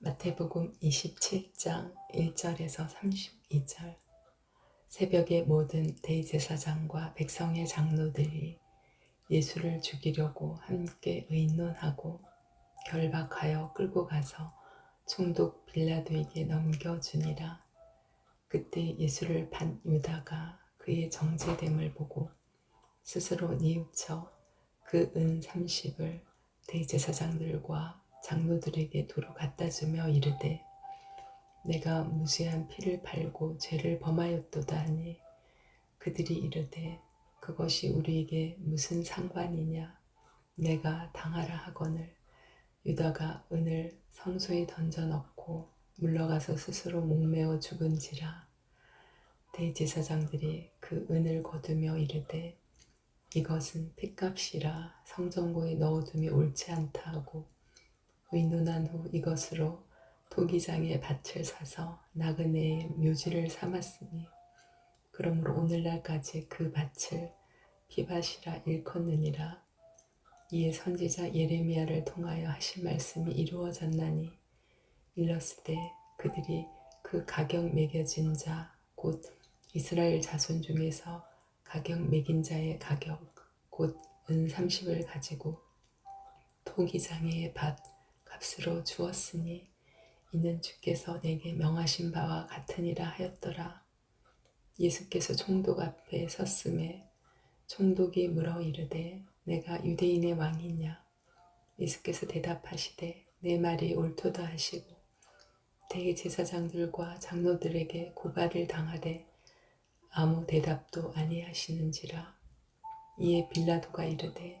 마태복음 27장 1절에서 32절 새벽에 모든 대제사장과 백성의 장로들이 예수를 죽이려고 함께 의논하고 결박하여 끌고 가서 총독 빌라도에게 넘겨주니라. 그때 예수를 반 유다가 그의 정죄됨을 보고 스스로 뉘우쳐 그 은 30을 대제사장들과 장로들에게 도로 갖다 주며 이르되 내가 무죄한 피를 팔고 죄를 범하였도다 하니 그들이 이르되 그것이 우리에게 무슨 상관이냐? 내가 당하라 하거늘 유다가 은을 성소에 던져 넣고 물러가서 스스로 목매어 죽은지라. 대제사장들이 그 은을 거두며 이르되 이것은 핏값이라 성전고에 넣어둠이 옳지 않다 하고 의논한 후 이것으로 토기장의 밭을 사서 나그네의 묘지를 삼았으니 그러므로 오늘날까지 그 밭을 피밭이라 일컫느니라. 이에 선지자 예레미야를 통하여 하신 말씀이 이루어졌나니 일렀을 때 그들이 그 가격 매겨진 자 곧 이스라엘 자손 중에서 가격 매긴 자의 가격 곧 은 30을 가지고 토기장의 밭 값으로 주었으니 이는 주께서 내게 명하신 바와 같으니라 하였더라. 예수께서 총독 앞에 섰음에 총독이 물어 이르되 내가 유대인의 왕이냐 예수께서 대답하시되 내 말이 옳도다 하시고 대제사장들과 장로들에게 고발을 당하되 아무 대답도 아니하시는지라 이에 빌라도가 이르되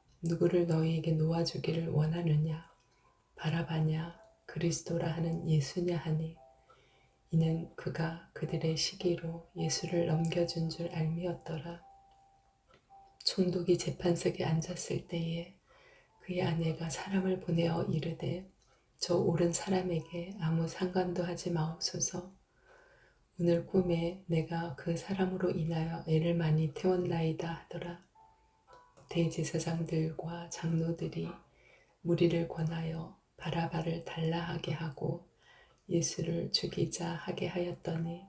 누구를 너희에게 놓아주기를 원하느냐? 바라바냐? 그리스도라 하는 예수냐 하니 이는 그가 그들의 시기로 예수를 넘겨준 줄 알미었더라. 총독이 재판석에 앉았을 때에 그의 아내가 사람을 보내어 이르되 저 옳은 사람에게 아무 상관도 하지 마옵소서. 오늘 꿈에 내가 그 사람으로 인하여 애를 많이 태웠나이다 하더라. 대제사장들과 장로들이 무리를 권하여 바라바를 달라하게 하고 예수를 죽이자 하게 하였더니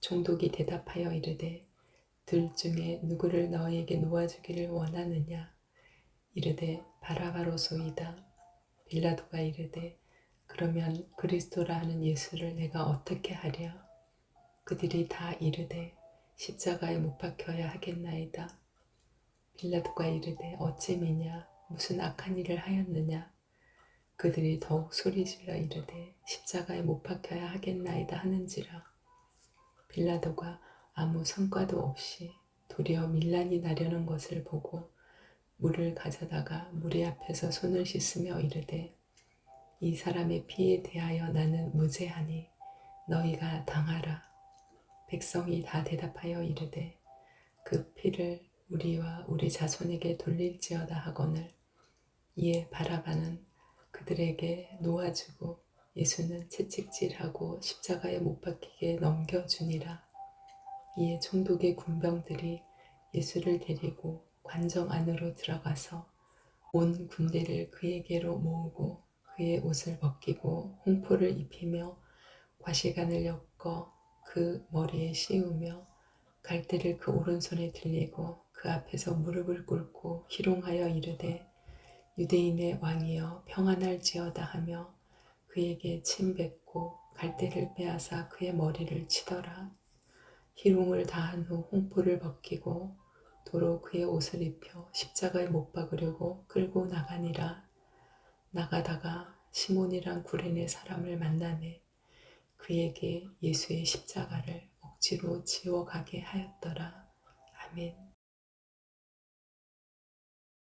총독이 대답하여 이르되 둘 중에 누구를 너희에게 놓아주기를 원하느냐? 이르되 바라바로소이다. 빌라도가 이르되 그러면 그리스도라 하는 예수를 내가 어떻게 하랴? 그들이 다 이르되 십자가에 못 박혀야 하겠나이다 빌라도가 이르되 어찌미냐? 무슨 악한 일을 하였느냐? 그들이 더욱 소리질러 이르되 십자가에 못 박혀야 하겠나이다 하는지라. 빌라도가 아무 성과도 없이 도리어 밀란이 나려는 것을 보고 물을 가져다가 무리 앞에서 손을 씻으며 이르되 이 사람의 피에 대하여 나는 무죄하니 너희가 당하라. 백성이 다 대답하여 이르되 그 피를 우리와 우리 자손에게 돌릴지어다 하거늘 이에 바라바는 그들에게 놓아주고 예수는 채찍질하고 십자가에 못 박히게 넘겨주니라. 이에 총독의 군병들이 예수를 데리고 관정 안으로 들어가서 온 군대를 그에게로 모으고 그의 옷을 벗기고 홍포를 입히며 과시간을 엮어 그 머리에 씌우며 갈대를 그 오른손에 들리고 그 앞에서 무릎을 꿇고 희롱하여 이르되 유대인의 왕이여 평안할지어다 하며 그에게 침 뱉고 갈대를 빼앗아 그의 머리를 치더라. 희롱을 다한 후 홍포를 벗기고 도로 그의 옷을 입혀 십자가에 못 박으려고 끌고 나가니라. 나가다가 시몬이란 구레네 사람을 만나매 그에게 예수의 십자가를 억지로 지워가게 하였더라. 아멘.